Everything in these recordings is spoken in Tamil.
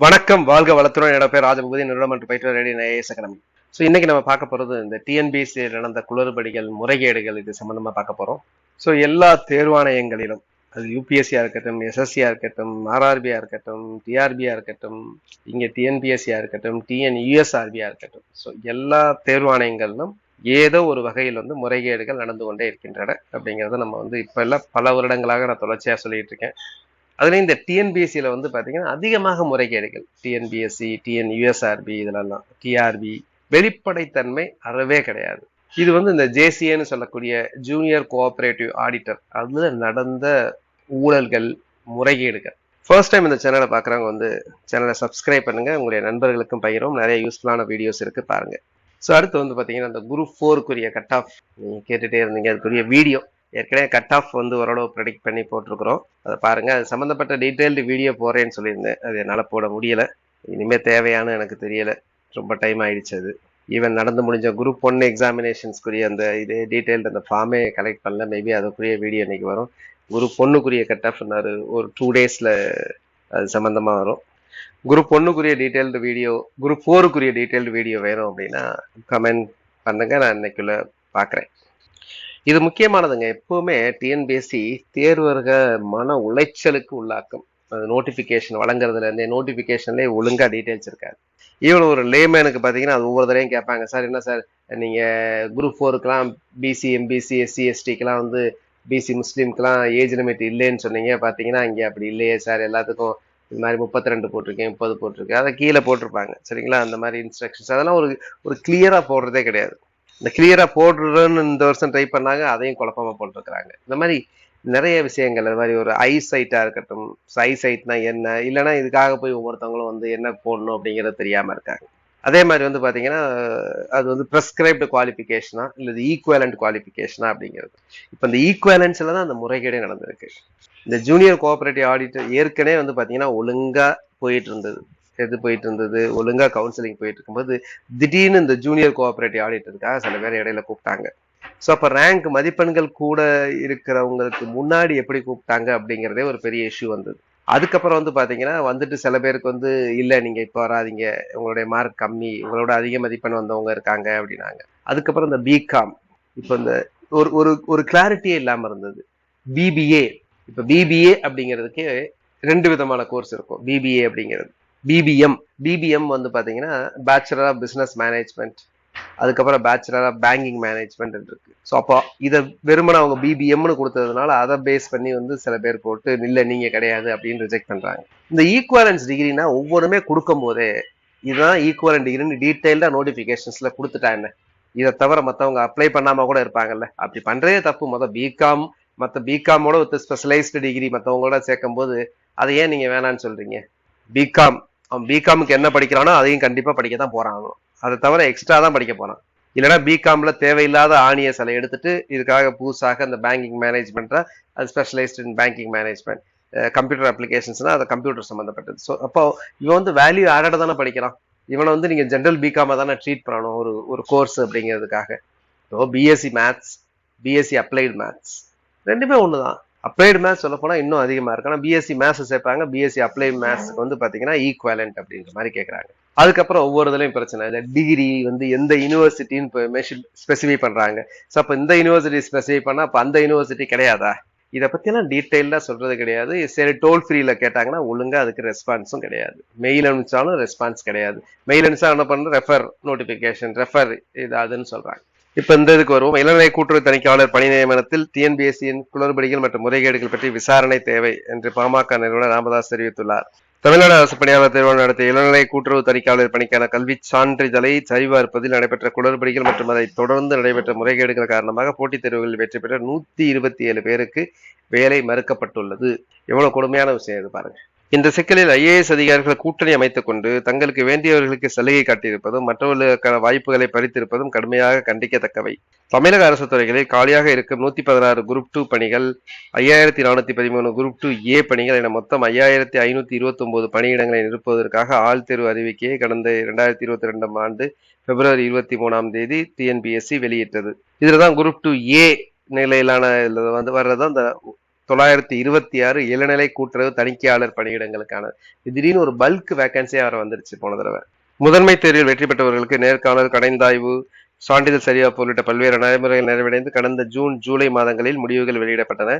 வணக்கம் வாழ்க வளத்துடன். என்னோட பேர் ராஜபூதி நிறுவனம் பயிற்று ரெடி ஐஏஎஸ் அகாடமி ஸோ இன்னைக்கு நம்ம பார்க்க போறது இந்த டிஎன்பிசியில் நடந்த குளறுபடிகள் முறைகேடுகள் இது சம்பந்தமா பார்க்க போறோம். ஸோ எல்லா தேர்வாணையங்களிலும் அது யூபிஎஸ்சியாக இருக்கட்டும் எஸ்எஸ்சியா இருக்கட்டும் ஆர்ஆர்பியா இருக்கட்டும் டிஆர்பியா இருக்கட்டும் இங்க டிஎன்பிஎஸ்சியா இருக்கட்டும் டிஎன் யூஎஸ்ஆர்பியா இருக்கட்டும். ஸோ எல்லா தேர்வாணையங்களிலும் ஏதோ ஒரு வகையில் வந்து முறைகேடுகள் நடந்து கொண்டே இருக்கின்றன அப்படிங்கிறத நம்ம வந்து இப்ப எல்லாம் பல வருடங்களாக நான் தொடர்ச்சியா சொல்லிட்டு இருக்கேன். அதுலேயும் இந்த டிஎன்பிஎஸ்சியில் வந்து பார்த்தீங்கன்னா அதிகமாக முறைகேடுகள். டிஎன்பிஎஸ்சி டிஎன் யூஎஸ்ஆர்பி இதெல்லாம். டிஆர்பி வெளிப்படைத்தன்மை அறவே கிடையாது. இது வந்து இந்த ஜேசிஏன்னு சொல்லக்கூடிய ஜூனியர் கோஆபரேட்டிவ் ஆடிட்டர் அதில் நடந்த ஊழல்கள் முறைகேடுகள். ஃபர்ஸ்ட் டைம் இந்த சேனலை பார்க்குறவங்க வந்து சேனலை சப்ஸ்கிரைப் பண்ணுங்கள் உங்களுடைய நண்பர்களுக்கும் பகிரும் நிறைய யூஸ்ஃபுல்லான வீடியோஸ் இருக்குது பாருங்கள் ஸோ அடுத்து வந்து பார்த்தீங்கன்னா அந்த குரூப் ஃபோருக்குரிய கட் ஆஃப் நீங்கள் கேட்டுகிட்டே இருந்தீங்க. அதுக்குரிய வீடியோ ஏற்கனவே கட் ஆஃப் வந்து ஓரளவு ப்ரெடிக்ட் பண்ணி போட்டிருக்கிறோம். அதை பாருங்கள் அது சம்மந்தப்பட்ட டீட்டெயில்டு வீடியோ போகிறேன்னு சொல்லியிருந்தேன். அது என்னால் போட முடியலை. இனிமேல் தேவையானு எனக்கு தெரியலை. ரொம்ப டைம் ஆயிடுச்சு அது. ஈவன் நடந்து முடிஞ்ச குரூப் ஒன் எக்ஸாமினேஷன்ஸ்க்குரிய அந்த இதே டீட்டெயில்டு அந்த ஃபார்மே கலெக்ட் பண்ணல. மேபி அதுக்குரிய வீடியோ இன்னைக்கு வரும். குரூப் ஒன்றுக்குரிய கட் ஆஃப் ஒரு டூ டேஸில் அது சம்மந்தமாக வரும். குரூப் ஒன்றுக்குரிய டீட்டெயில்டு வீடியோ குரூப் ஃபோருக்குரிய டீட்டெயில்டு வீடியோ வேணும் அப்படின்னா கமெண்ட் பண்ணுங்கள் நான் இன்னைக்குள்ளே பார்க்குறேன் இது முக்கியமானதுங்க. எப்பவுமே டிஎன்பிஎஸ்சி தேர்வர்கள் மன உளைச்சலுக்கு உள்ளாக்கும். அது நோட்டிஃபிகேஷன் வழங்குறதுல இருந்தே நோட்டிஃபிகேஷன்லேயே ஒழுங்கா டீட்டெயில்ஸ் இருக்காது. ஈவன் ஒரு லேமேனுக்கு பார்த்தீங்கன்னா அது ஒவ்வொரு தடையும் கேட்பாங்க. சார் என்ன சார்? நீங்கள் குரூப் ஃபோருக்கெலாம் பிசி எம்பிசி எஸ்சி எஸ்டிக்கெலாம் வந்து பிசி முஸ்லீம்க்கெலாம் ஏஜ் லிமிட் இல்லைன்னு சொன்னீங்க. பார்த்தீங்கன்னா இங்கே அப்படி இல்லையே சார். எல்லாத்துக்கும் இது மாதிரி முப்பத்தி ரெண்டு போட்டிருக்கேன் முப்பது போட்டிருக்கேன் அதை கீழே போட்டிருப்பாங்க. சரிங்களா? அந்த மாதிரி இன்ஸ்ட்ரக்ஷன்ஸ் அதெல்லாம் ஒரு ஒரு கிளியராக போடுறதே கிடையாது. இந்த கிளியரா போடுறோன்னு இந்த வருஷம் ட்ரை பண்ணாங்க அதையும் குழப்பமா போட்டிருக்கிறாங்க. இந்த மாதிரி நிறைய விஷயங்கள் அது மாதிரி ஒரு ஐ சைட்டா இருக்கட்டும் ஐ சைட்னா என்ன இல்லைன்னா இதுக்காக போய் ஒவ்வொருத்தவங்களும் வந்து என்ன போடணும் அப்படிங்கிறது தெரியாம இருக்காங்க. அதே மாதிரி வந்து பாத்தீங்கன்னா அது வந்து ப்ரெஸ்கிரைப்டு குவாலிஃபிகேஷனா இல்லது ஈக்குவலண்ட் குவாலிஃபிகேஷனா அப்படிங்கிறது. இப்போ இந்த ஈக்குவலன்ஸ்ல தான் அந்த முறைகேடே நடந்திருக்கு. இந்த ஜூனியர் கோஆபரேட்டிவ் ஆடிட்டர் ஏற்கனவே வந்து பாத்தீங்கன்னா ஒழுங்கா போயிட்டு இருந்தது. சேர்த்து போயிட்டு இருந்தது. ஒழுங்கா கவுன்சிலிங் போயிட்டு இருக்கும்போது திடீர்னு இந்த ஜூனியர் கோஆபரேட்டிவ் ஆடிட்டருக்காக சில பேர் இடையில கூப்பிட்டாங்க. ஸோ அப்போ ரேங்க் மதிப்பெண்கள் கூட இருக்கிறவங்களுக்கு முன்னாடி எப்படி கூப்பிட்டாங்க அப்படிங்கிறதே ஒரு பெரிய இஷ்யூ வந்தது. அதுக்கப்புறம் வந்து பாத்தீங்கன்னா வந்துட்டு சில பேருக்கு வந்து இல்லை நீங்க இப்போ வராதிங்க. உங்களுடைய மார்க் கம்மி. உங்களோட அதிக மதிப்பெண் வந்தவங்க இருக்காங்க அப்படின்னாங்க. அதுக்கப்புறம் இந்த பிகாம் இப்போ இந்த ஒரு ஒரு ஒரு கிளாரிட்டியே இல்லாம இருந்தது. பிபிஏ இப்போ பிபிஏ அப்படிங்கிறதுக்கு ரெண்டு விதமான கோர்ஸ் இருக்கும். பிபிஏ அப்படிங்கிறது. பிபிஎம் பிபிஎம் வந்து பார்த்தீங்கன்னா பேச்சுலர் ஆஃப் பிஸ்னஸ் மேனேஜ்மெண்ட் அதுக்கப்புறம் பேச்சுலர் ஆஃப் பேங்கிங் மேனேஜ்மெண்ட் இருக்கு. ஸோ அப்போ இதை வெறுமனை அவங்க பிபிஎம்னு கொடுத்ததுனால அதை பேஸ் பண்ணி வந்து சில பேர் போட்டு இல்லை நீங்க கிடையாது அப்படின்னு ரிஜெக்ட் பண்றாங்க. இந்த ஈக்குவலன்ஸ் டிகிரினா ஒவ்வொருமே கொடுக்கும் போதே இதுதான் ஈக்குவலன் டிகிரின்னு டீட்டெயில்டா நோட்டிபிகேஷன்ஸ்ல கொடுத்துட்டா என்ன? இதை தவிர மற்றவங்க அப்ளை பண்ணாம கூட இருப்பாங்கல்ல? அப்படி பண்றதே தப்பு. மொதல் பிகாம் மற்ற பிகாமோட ஒரு ஸ்பெஷலைஸ்டு டிகிரி மற்றவங்களோட சேர்க்கும் போது அதை ஏன் நீங்க வேணான்னு சொல்றீங்க? பிகாம் அவன் பிகாமுக்கு என்ன படிக்கிறானோ அதையும் கண்டிப்பாக படிக்க தான் போகிறான் அதை தவிர எக்ஸ்ட்ரா தான் படிக்க போகிறான் இல்லைன்னா பிகாம்ல தேவையில்லாத ஆணிய சிலை எடுத்துட்டு இதுக்காக புதுசாக அந்த பேங்கிங் மேனேஜ்மெண்ட்டை அது specialised in banking management computer அப்ளிகேஷன்ஸ்னா அது கம்ப்யூட்டர் சம்மந்தப்பட்டது ஸோ அப்போ இவன் வந்து வேல்யூ ஆடட தானே படிக்கிறான். இவனை வந்து நீங்கள் ஜென்ரல் பிகாமை தானே ட்ரீட் பண்ணணும் ஒரு ஒரு கோர்ஸ் அப்படிங்கிறதுக்காக. So BSc maths BSc applied maths ரெண்டுமே ஒன்று தான் அப்ளைடு மேத்ஸ் சொல்ல போனா இன்னும் அதிகமா இருக்கு. ஆனால் பிஎஸ்சி மேத்ஸ் சேர்ப்பாங்க. பிஎஸ்சி அப்ளைடு மேத்ஸ்க்கு வந்து பாத்தீங்கன்னா ஈக்குவலண்ட் அப்படின்ற மாதிரி கேட்குறாங்க அதுக்கப்புறம் ஒவ்வொரு இதுலையும் பிரச்சனை. இல்லை டிகிரி வந்து எந்த யூனிவர்சிட்டின்னு ஸ்பெசிஃபை பண்றாங்க. ஸோ அப்போ இந்த யூனிவர்சிட்டி ஸ்பெசிஃபை பண்ணா அப்போ அந்த யூனிவர்சிட்டி கிடையாதா? இதை பத்தியெல்லாம் டீட்டெயில்டா சொல்றது கிடையாது. சரி டோல் ஃப்ரீல கேட்டாங்கன்னா ஒழுங்கா அதுக்கு ரெஸ்பான்ஸும் கிடையாது. மெயில் அனுப்பிச்சாலும் ரெஸ்பான்ஸ் கிடையாது. மெயில் அனுப்பிச்சா என்ன பண்றது ரெஃபர் நோட்டிபிகேஷன் ரெஃபர் இது அதுன்னு சொல்றாங்க. இப்ப இந்த இதுக்கு வருவோம். இளநிலை கூட்டுறவு தணிக்கையாளர் பணி நியமனத்தில் டிஎன்பிஎஸ்சியின் குளறுபடிகள் மற்றும் முறைகேடுகள் பற்றி விசாரணை தேவை என்று பாமக நிறுவனர் ராமதாஸ் தெரிவித்துள்ளார். தமிழ்நாடு அரசு பணியாளர் தேர்வு நடத்திய இளநிலை கூட்டுறவு தணிக்கையாளர் பணிக்கான கல்வி சான்றிதழை சரிபார்ப்பதில் நடைபெற்ற குளறுபடிகள் மற்றும் அதை தொடர்ந்து நடைபெற்ற முறைகேடுகள் காரணமாக போட்டித் தேர்வுகளில் வெற்றி பெற்ற நூத்தி இருபத்தி ஏழு பேருக்கு வேலை மறுக்கப்பட்டுள்ளது. எவ்வளவு கொடுமையான விஷயம் இது பாருங்க. இந்த சிக்கலில் ஐஏஎஸ் அதிகாரிகள் கூட்டணி அமைத்துக் கொண்டு தங்களுக்கு வேண்டியவர்களுக்கு சலுகை காட்டியிருப்பதும் மற்றவர்களுக்கான வாய்ப்புகளை பறித்திருப்பதும் கடுமையாக கண்டிக்கத்தக்கவை. தமிழக அரசு துறைகளில் காலியாக இருக்கும் நூத்தி பதினாறு குரூப் டூ பணிகள் ஐயாயிரத்தி நானூத்தி பதிமூணு குரூப் டூ ஏ பணிகள் என மொத்தம் ஐயாயிரத்தி ஐநூத்தி இருபத்தி ஒன்பது பணியிடங்களை நிரப்புவதற்காக ஆள் தேர்வு அறிவிக்கையை கடந்த இரண்டாயிரத்தி இருபத்தி ரெண்டாம் ஆண்டு பிப்ரவரி இருபத்தி மூணாம் தேதி டிஎன்பிஎஸ்சி வெளியிட்டது. இதுலதான் குரூப் டூ ஏ நிலையிலான வந்து வர்றதான் அந்த தொள்ளாயிரத்தி இருபத்தி ஆறு இளநிலை கூட்டுறவு தணிக்கையாளர் பணியிடங்களுக்கான திடீர்னு ஒரு பல்க் வேகன்சியா வர வந்துருச்சு போன தடவை. முதன்மை தேர்வில் வெற்றி பெற்றவர்களுக்கு நேர்காணல் கடைந்தாய்வு சான்றிதழ் சரிபார்ப்பு உள்ளிட்ட பல்வேறு நடைமுறைகள் நிறைவடைந்து கடந்த ஜூன் ஜூலை மாதங்களில் முடிவுகள் வெளியிடப்பட்டன.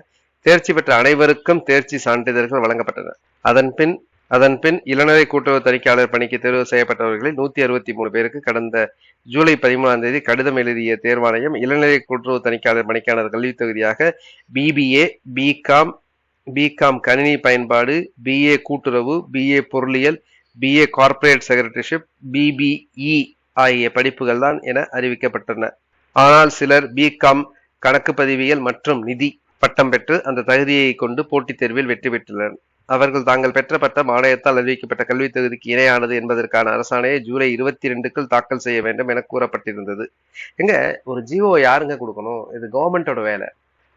தேர்ச்சி பெற்ற அனைவருக்கும் தேர்ச்சி சான்றிதழ்கள் வழங்கப்பட்டன. அதன் பின் அதன் பின் இளநிலை கூட்டுறவு தணிக்கையாளர் பணிக்கு தேர்வு செய்யப்பட்டவர்களில் நூத்தி அறுபத்தி மூணு பேருக்கு கடந்த ஜூலை பதிமூணாம் தேதி கடிதம் எழுதிய தேர்வாணையம் இளநிலை கூட்டுறவு தணிக்கையாளர் பணிக்கான கல்வித் தகுதியாக பிபிஏ பிகாம் பிகாம் கணினி பயன்பாடு பிஏ கூட்டுறவு பிஏ பொருளியல் பிஏ கார்ப்பரேட் செக்ரட்டரிஷிப் பிபிஇ ஆகிய படிப்புகள் தான் என அறிவிக்கப்பட்டன. ஆனால் சிலர் பிகாம் கணக்கு பதிவியல் மற்றும் நிதி பட்டம் பெற்று அந்த தகுதியை கொண்டு போட்டித் தேர்வில் வெற்றி பெற்றுள்ளனர் அவர்கள் தாங்கள் பெற்ற மாநிலத்தால் அறிவிக்கப்பட்ட கல்வித் தகுதிக்கு இணையானது என்பதற்கான அரசாணையை ஜூலை இருபத்தி ரெண்டுக்குள் தாக்கல் செய்ய வேண்டும் என கூறப்பட்டிருந்தது. எங்க ஒரு ஜிஓ யாருங்க கொடுக்கணும்? இது கவர்மெண்டோட வேலை.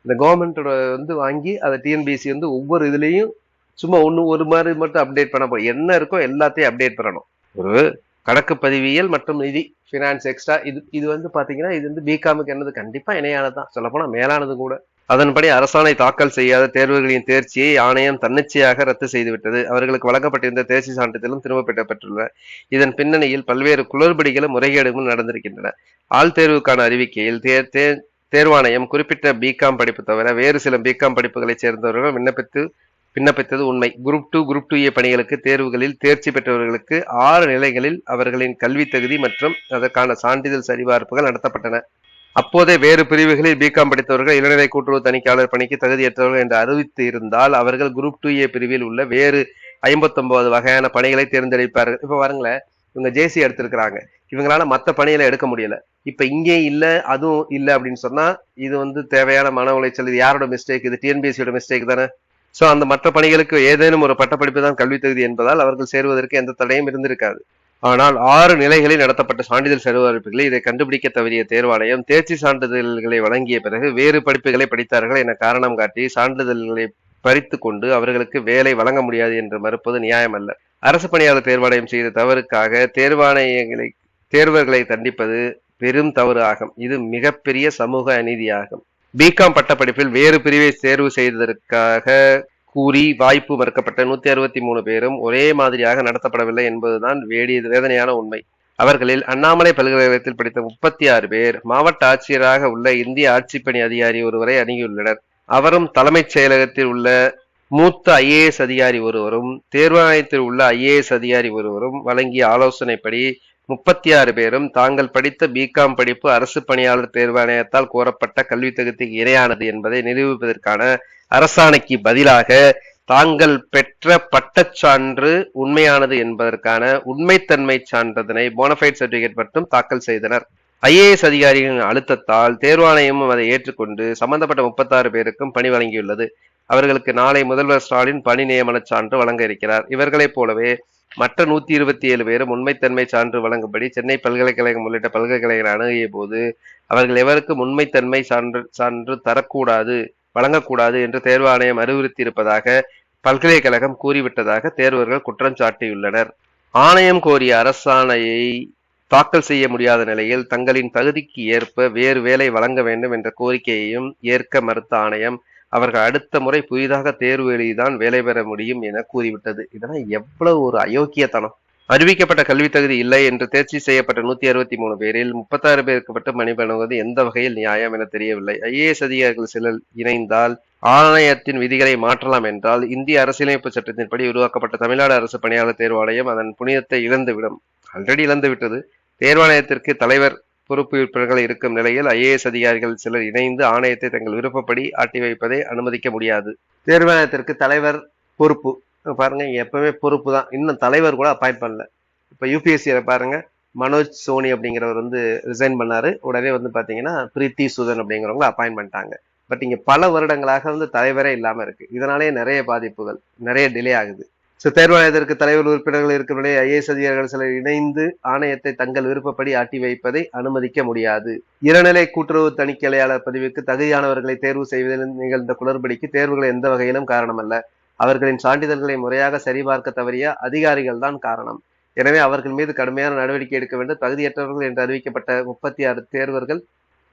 இந்த கவர்மெண்டோட வந்து வாங்கி அதை டிஎன்பிஎஸ்சி வந்து ஒவ்வொரு இதுலேயும் சும்மா ஒன்று ஒரு மாதிரி மட்டும் அப்டேட் பண்ண போ என்ன இருக்கோ எல்லாத்தையும் அப்டேட் பண்ணணும். ஒரு கணக்கு பதிவியல் மற்றும் நிதி ஃபினான்ஸ் எக்ஸ்ட்ரா இது இது வந்து பார்த்தீங்கன்னா இது வந்து பிகாமுக்கு என்னது? கண்டிப்பாக இணையானது தான். சொல்லப்போனால் மேலானது கூட. அதன்படி அரசாணை தாக்கல் செய்யாத தேர்வுகளின் தேர்ச்சியை ஆணையம் தன்னிச்சையாக ரத்து செய்துவிட்டது. அவர்களுக்கு வழங்கப்பட்டிருந்த தேர்ச்சி சான்றிதழும் திரும்ப பெற்றுள்ளன இதன் பின்னணியில் பல்வேறு குளறுபடிகளும் முறைகேடுகளும் நடந்திருக்கின்றன. ஆள் தேர்வுக்கான அறிவிக்கையில் தேர் தேர் தேர்வாணையம் குறிப்பிட்ட பிகாம் படிப்பு தவிர வேறு சில பிகாம் படிப்புகளைச் சேர்ந்தவர்கள் விண்ணப்பித்து விண்ணப்பித்தது உண்மை. Group two group two A பணிகளுக்கு தேர்வுகளில் தேர்ச்சி பெற்றவர்களுக்கு ஆறு நிலைகளில் அவர்களின் கல்வி தகுதி மற்றும் அதற்கான சான்றிதழ் சரிபார்ப்புகள் நடத்தப்பட்டன. அப்போதே வேறு பிரிவுகளில் பிகாம் படித்தவர்கள் இளநிலை கூட்டுறவு தணிக்கையாளர் பணிக்கு தகுதியற்றவர்கள் என்று அறிவித்து இருந்தால் அவர்கள் குரூப் டூ ஏ பிரிவில் உள்ள வேறு ஐம்பத்தொன்பது வகையான பணிகளை தேர்ந்தெடுப்பார்கள். இப்ப பாருங்களேன் இவங்க ஜேசி எடுத்திருக்கிறாங்க. இவங்களால மற்ற பணிகளை எடுக்க முடியல. இப்ப இங்கே இல்ல அதுவும் இல்ல அப்படின்னு சொன்னா இது வந்து தேவையான மன உளைச்சல் இது யாரோட மிஸ்டேக் இது டிஎன்பிஎஸ்சியோட மிஸ்டேக் தானே? ஸோ அந்த மற்ற பணிகளுக்கு ஏதேனும் ஒரு பட்டப்படிப்பு தான் கல்வி தகுதி என்பதால் அவர்கள் சேருவதற்கு எந்த தடையும் இருந்திருக்காது. ஆனால் ஆறு நிலைகளில் நடத்தப்பட்ட சான்றிதழ் சரிபார்ப்புகளில் இதை கண்டுபிடிக்க தவறிய தேர்வாணையம் தேர்ச்சி சான்றிதழ்களை வழங்கிய பிறகு வேறு படிப்புகளை படித்தார்கள் என காரணம் காட்டி சான்றிதழ்களை பறித்து கொண்டு அவர்களுக்கு வேலை வழங்க முடியாது என்று மறுப்பது நியாயமல்ல. அரசு பணியாளர் தேர்வாணையம் செய்த தவறுக்காக தேர்வாணையங்களை தேர்வர்களை தண்டிப்பது பெரும் தவறு ஆகும். இது மிகப்பெரிய சமூக அநீதியாகும். பிகாம் பட்டப்படிப்பில் வேறு பிரிவை தேர்வு செய்ததற்காக கூறி வாய்ப்பு மறுக்கப்பட்ட நூத்தி அறுபத்தி மூணு பேரும் ஒரே மாதிரியாக நடத்தப்படவில்லை என்பதுதான் வேடிய வேதனையான உண்மை. அவர்களில் அண்ணாமலை பல்கலைக்கழகத்தில் படித்த முப்பத்தி ஆறு பேர் மாவட்ட ஆட்சியராக உள்ள இந்திய ஆட்சிப்பணி அதிகாரி ஒருவரை அணுகியுள்ளனர். அவரும் தலைமைச் செயலகத்தில் உள்ள மூத்த ஐஏஎஸ் அதிகாரி ஒருவரும் தேர்வாணையத்தில் உள்ள ஐஏஎஸ் அதிகாரி ஒருவரும் வழங்கிய ஆலோசனைப்படி முப்பத்தி ஆறு பேரும் தாங்கள் படித்த பிகாம் படிப்பு அரசு பணியாளர் தேர்வாணையத்தால் கோரப்பட்ட கல்வி தகுதிக்கு இணையானது என்பதை நிரூபிப்பதற்கான அரசாணைக்கு பதிலாக தாங்கள் பெற்ற பட்டச்சான்று உண்மையானது என்பதற்கான உண்மைத்தன்மை சான்றதனை போனஃபைட் சர்டிபிகேட் மட்டும் தாக்கல் செய்தனர். ஐஏஎஸ் அதிகாரிகளின் அழுத்தத்தால் தேர்வாணையமும் அதை ஏற்றுக்கொண்டு சம்பந்தப்பட்ட முப்பத்தாறு பேருக்கும் பணி வழங்கியுள்ளது. அவர்களுக்கு நாளை முதல்வர் ஸ்டாலின் பணி நியமன சான்று வழங்க இருக்கிறார். இவர்களைப் போலவே மற்ற நூத்தி இருபத்தி ஏழு பேரும் உண்மைத்தன்மை சான்று வழங்கும்படி சென்னை பல்கலைக்கழகம் உள்ளிட்ட பல்கலைக்கழகங்கள் அணுகிய போது அவர்கள் எவருக்கும் உண்மைத்தன்மை சான்று சான்று தரக்கூடாது வழங்கக்கூடாது என்று தேர்வாணையம் அறிவுறுத்தியிருப்பதாக பல்கலைக்கழகம் கூறிவிட்டதாக தேர்வர்கள் குற்றம் சாட்டியுள்ளனர். ஆணையம் கோரிய அரசாணையை தாக்கல் செய்ய முடியாத நிலையில் தங்களின் தகுதிக்கு ஏற்ப வேறு வேலை வழங்க வேண்டும் என்ற கோரிக்கையையும் ஏற்க மறுத்த ஆணையம் அவர்கள் அடுத்த முறை புதிதாக தேர்வு எழுதிதான் வேலை பெற முடியும் என கூறிவிட்டது. இதெல்லாம் எவ்வளவு ஒரு அயோக்கியத்தனம். அறிவிக்கப்பட்ட கல்வி தகுதி இல்லை என்று தேர்ச்சி செய்யப்பட்ட நூத்தி அறுபத்தி மூணு பேரில் முப்பத்தாறு பேருக்கு மட்டும் மணி வழங்குவது எந்த வகையில் நியாயம் என தெரியவில்லை. ஐஏஎஸ் அதிகாரிகள் சிலர் இணைந்தால் ஆணையத்தின் விதிகளை மாற்றலாம் என்றால் இந்திய அரசியலமைப்பு சட்டத்தின்படி உருவாக்கப்பட்ட தமிழ்நாடு அரசு பணியாளர் தேர்வாணையம் அதன் புனிதத்தை இழந்துவிடும். ஆல்ரெடி இழந்துவிட்டது. தேர்வாணையத்திற்கு தலைவர் பொறுப்பு உறுப்பினர்கள் இருக்கும் நிலையில் ஐஏஎஸ் அதிகாரிகள் சிலர் இணைந்து ஆணையத்தை தங்கள் விருப்பப்படி ஆட்டி வைப்பதை அனுமதிக்க முடியாது. தேர்வாணையத்திற்கு தலைவர் பொறுப்பு. பாருங்க இங்க எப்பவுமே பொறுப்பு தான். இன்னும் தலைவர் கூட அப்பாயிண்ட் பண்ணல. இப்போ யூபிஎஸ்சியில் பாருங்க மனோஜ் சோனி அப்படிங்கிறவர் வந்து ரிசைன் பண்ணாரு. உடனே வந்து பார்த்தீங்கன்னா பிரீத்தி சுதன் அப்படிங்கிறவங்க அப்பாயின் பண்ணிட்டாங்க. பட் இங்கே பல வருடங்களாக வந்து தலைவரே இல்லாமல் இருக்கு. இதனாலேயே நிறைய பாதிப்புகள் நிறைய டிலே ஆகுது. ஸோ தேர்வாணையத்திற்கு தலைவர் உறுப்பினர்கள் இருக்கிறவர்களே ஐஏஎஸ் அதிகாரிகள் சிலர் இணைந்து ஆணையத்தை தங்கள் விருப்பப்படி ஆட்டி வைப்பதை அனுமதிக்க முடியாது. இளநிலை கூட்டுறவு தணிக்கையாளர் பதிவுக்கு தகுதியானவர்களை தேர்வு செய்வதில் நிகழ்ந்த குளறுபடிக்கு தேர்வுகள் எந்த வகையிலும் காரணமல்ல. அவர்களின் சான்றிதழ்களை முறையாக சரிபார்க்க தவறிய அதிகாரிகள் தான் காரணம். எனவே அவர்கள் மீது கடுமையான நடவடிக்கை எடுக்க வேண்டும். தகுதியற்றவர்கள் என்று அறிவிக்கப்பட்ட முப்பத்தி ஆறு தேர்வர்கள்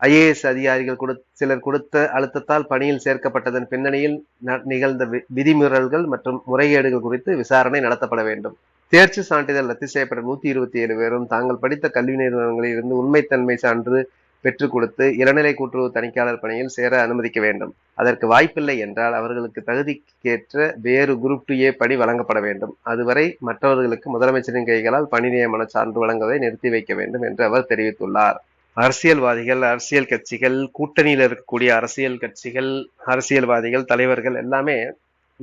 ஐஏஎஸ் அதிகாரிகள் கொடு சிலர் கொடுத்த அழுத்தத்தால் பணியில் சேர்க்கப்பட்டதன் பின்னணியில் ந- நிகழ்ந்த வி- விதிமீறல்கள் மற்றும் முறைகேடுகள் குறித்து விசாரணை நடத்தப்பட வேண்டும். தேர்ச்சி சான்றிதழ் ரத்து செய்யப்பட்ட நூத்தி இருபத்தி ஏழு பேரும் தாங்கள் படித்த கல்வி நிறுவனங்களில் இருந்து உண்மைத்தன்மை சான்று பெற்றுக் கொடுத்து இளநிலை கூட்டுறவு தணிக்கையாளர் பணியில் சேர அனுமதிக்க வேண்டும். அதற்கு வாய்ப்பில்லை என்றால் அவர்களுக்கு தகுதிக்கேற்ற வேறு குரூப் டு ஏ பணி வழங்கப்பட வேண்டும். அதுவரை மற்றவர்களுக்கு முதலமைச்சரின் கைகளால் பணி நியமன சான்று வழங்குவதை நிறுத்தி வைக்க வேண்டும் என்று அவர் தெரிவித்துள்ளார். அரசியல்வாதிகள் அரசியல் கட்சிகள் கூட்டணியில் இருக்கக்கூடிய அரசியல் கட்சிகள் அரசியல்வாதிகள் தலைவர்கள் எல்லாமே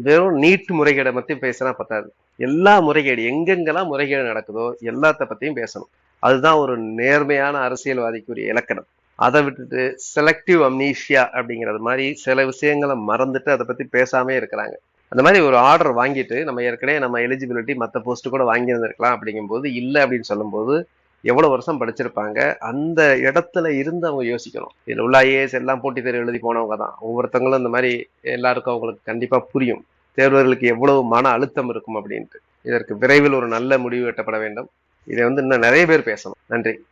வெறும் நீட் முறைகேடை பத்தி பேசினா பத்தாது. எல்லா முறைகேடு எங்கெங்கெல்லாம் முறைகேடு நடக்குதோ எல்லாத்த பத்தியும் பேசணும். அதுதான் ஒரு நேர்மையான அரசியல்வாதிக்குரிய இலக்கணம். அதை விட்டுட்டு செலக்டிவ் அம்னீஷியா அப்படிங்கிறது மாதிரி சில விஷயங்களை மறந்துட்டு அதை பத்தி பேசாமே இருக்கிறாங்க. அந்த மாதிரி ஒரு ஆர்டர் வாங்கிட்டு நம்ம ஏற்கனவே நம்ம எலிஜிபிலிட்டி மற்ற போஸ்ட் கூட வாங்கியிருந்திருக்கலாம் அப்படிங்கும்போது இல்லை அப்படின்னு சொல்லும்போது எவ்வளவு வருஷம் படிச்சிருப்பாங்க அந்த இடத்துல இருந்து அவங்க யோசிக்கணும். இதில் உள்ள ஐஏஎஸ் எல்லாம் போட்டித் தேர்வு எழுதி போனவங்க தான். ஒவ்வொருத்தங்களும் இந்த மாதிரி எல்லாருக்கும் அவங்களுக்கு கண்டிப்பா புரியும். தேர்வர்களுக்கு எவ்வளவு மன அழுத்தம் இருக்கும் அப்படின்ட்டு. இதற்கு விரைவில் ஒரு நல்ல முடிவு எட்டப்பட வேண்டும். இதை வந்து இன்னும் நிறைய பேர் பேசணும். நன்றி.